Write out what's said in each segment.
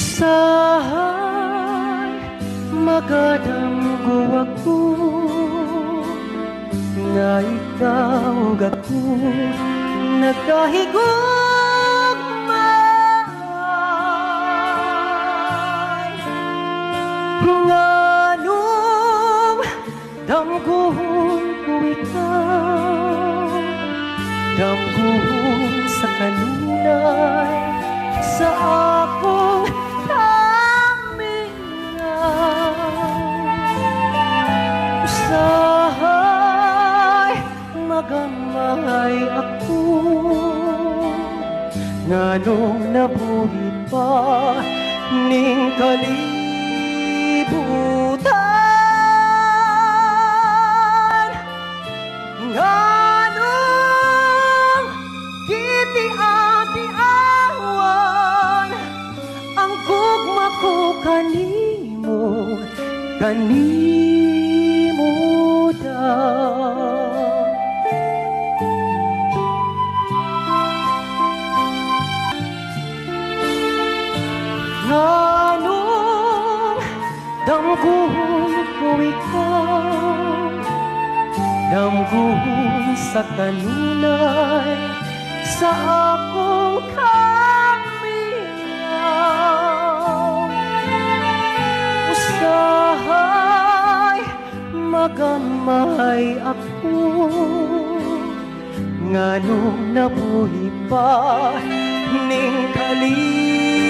Usahay magadamgo ako Nga ikaw gako nagkahigugmay Nganong damgohon ko ikaw Damgohon sa kanunay Sa akong magamay ako. Nganong nabuhi pa ning kalibutan? Nganong kiti-ati-awan Ang gugma ko kanimo Kanimo Nganong damguhon ko ikaw. Damguhon sa kanunay Sa akong kamingaw Usahay magamay ako. Nganong nabuhi pa ning kalibutan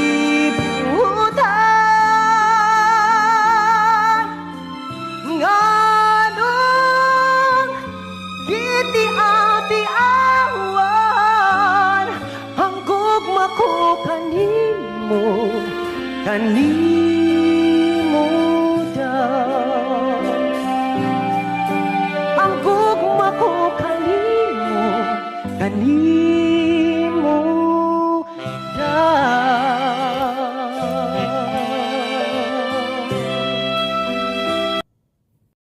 Nganong giti-ati-awan Ang gugma kanimo Kanimo daw Ang gugma ko kanimo Kanimo